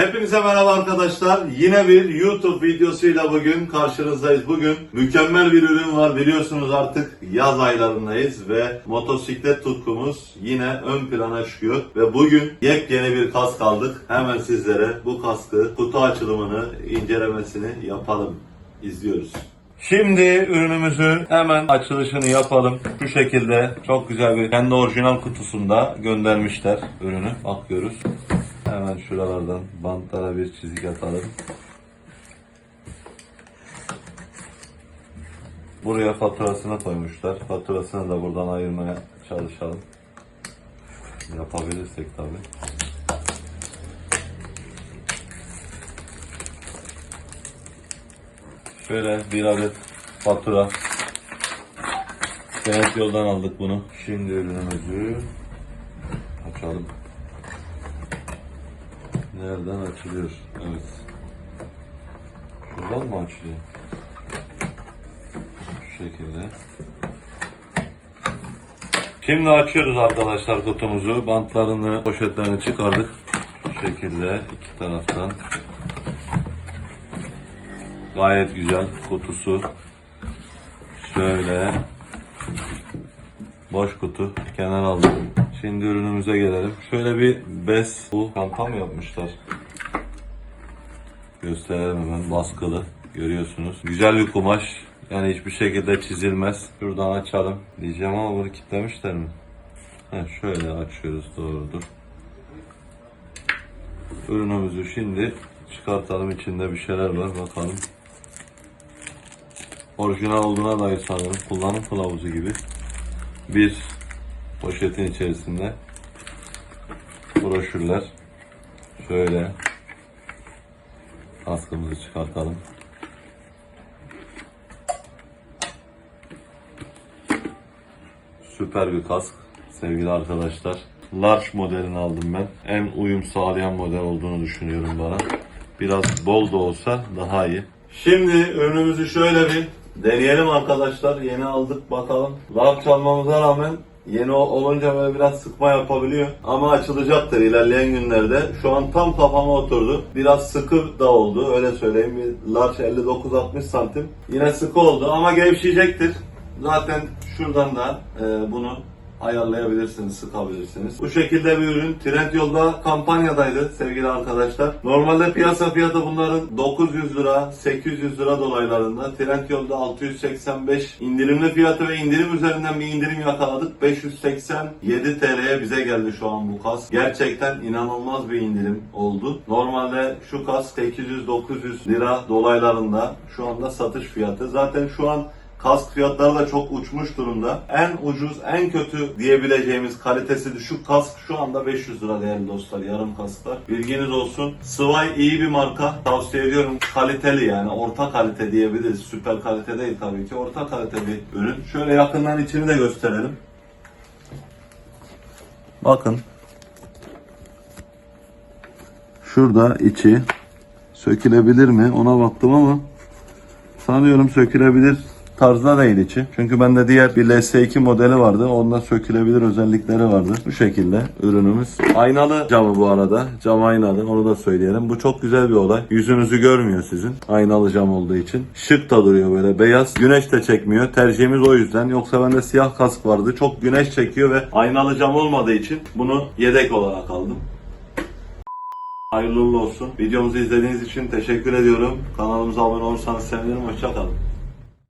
Hepinize merhaba arkadaşlar. Yine bir YouTube videosuyla bugün karşınızdayız. Bugün mükemmel bir ürün var. Biliyorsunuz artık yaz aylarındayız ve motosiklet tutkumuz yine ön plana çıkıyor. Ve bugün yepyeni bir kask aldık. Hemen sizlere bu kaskı kutu açılımını, incelemesini yapalım. İzliyoruz. Şimdi ürünümüzü hemen açılışını yapalım. Şu şekilde çok güzel bir kendi orijinal kutusunda göndermişler ürünü. Bakıyoruz. Hemen şuralardan bantlara bir çizik atalım. Buraya faturasını koymuşlar. Faturasını da buradan ayırmaya çalışalım. Yapabilirsek tabi. Şöyle bir adet fatura. Senet yoldan aldık bunu. Şimdi ürünümüzü açalım. Nereden açılıyor? Evet. Şuradan mı açılıyor? Şu şekilde. Şimdi açıyoruz arkadaşlar kutumuzu. Bantlarını, poşetlerini çıkardık. Şu şekilde iki taraftan. Gayet güzel kutusu. Şöyle. Boş kutu. Kenar aldım. Şimdi ürünümüze gelelim. Şöyle bir bez. Bu çanta mı yapmışlar? Gösterelim hemen. Baskılı. Görüyorsunuz. Güzel bir kumaş. Yani hiçbir şekilde çizilmez. Şuradan açalım. Diyeceğim ama bunu kilitlemişler mi? Heh, şöyle açıyoruz doğrudur. Ürünümüzü şimdi çıkartalım. İçinde bir şeyler var. Bakalım. Orijinal olduğuna dair sanırım. Kullanım kılavuzu gibi. Bir poşetin içerisinde broşürler. Şöyle kaskımızı çıkartalım. Süper bir kask sevgili arkadaşlar. Large modelini aldım ben. En uyum sağlayan model olduğunu düşünüyorum bana. Biraz bol da olsa daha iyi. Şimdi ürünümüzü şöyle bir deneyelim arkadaşlar. Yeni aldık bakalım. Large almamıza rağmen yeni ol- olunca böyle biraz sıkma yapabiliyor. Ama açılacaktır ilerleyen günlerde. Şu an tam kafama oturdu. Biraz sıkı da oldu öyle söyleyeyim. Bir large 59-60 santim. Yine sıkı oldu ama gevşeyecektir. Zaten şuradan da e, bunu ayarlayabilirsiniz, sıkabilirsiniz. Bu şekilde bir ürün Trendyol'da kampanyadaydı sevgili arkadaşlar. Normalde piyasa fiyatı bunların 900 lira, 800 lira dolaylarında. Trendyol'da 685 indirimli fiyatı ve indirim üzerinden bir indirim yakaladık. 587 TL'ye bize geldi şu an bu kas. Gerçekten inanılmaz bir indirim oldu. Normalde şu kas 800-900 lira dolaylarında şu anda satış fiyatı. Zaten şu an Kask fiyatları da çok uçmuş durumda. En ucuz, en kötü diyebileceğimiz kalitesi düşük kask şu anda 500 lira değerli dostlar. Yarım kasklar. Bilginiz olsun. Sway iyi bir marka. Tavsiye ediyorum. Kaliteli yani. Orta kalite diyebiliriz. Süper kalite değil tabii ki. Orta kalite bir ürün. Şöyle yakından içini de gösterelim. Bakın. Şurada içi sökülebilir mi ona baktım ama sanıyorum sökülebilir tarzda değil içi. Çünkü bende diğer bir LS2 modeli vardı. Onda sökülebilir özellikleri vardı. Bu şekilde ürünümüz. Aynalı camı bu arada. Cam aynalı onu da söyleyelim. Bu çok güzel bir olay. Yüzünüzü görmüyor sizin. Aynalı cam olduğu için. Şık da duruyor böyle beyaz. Güneş de çekmiyor. Tercihimiz o yüzden. Yoksa bende siyah kask vardı. Çok güneş çekiyor ve aynalı cam olmadığı için bunu yedek olarak aldım. Hayırlı olsun. Videomuzu izlediğiniz için teşekkür ediyorum. Kanalımıza abone olursanız sevinirim. Hoşçakalın.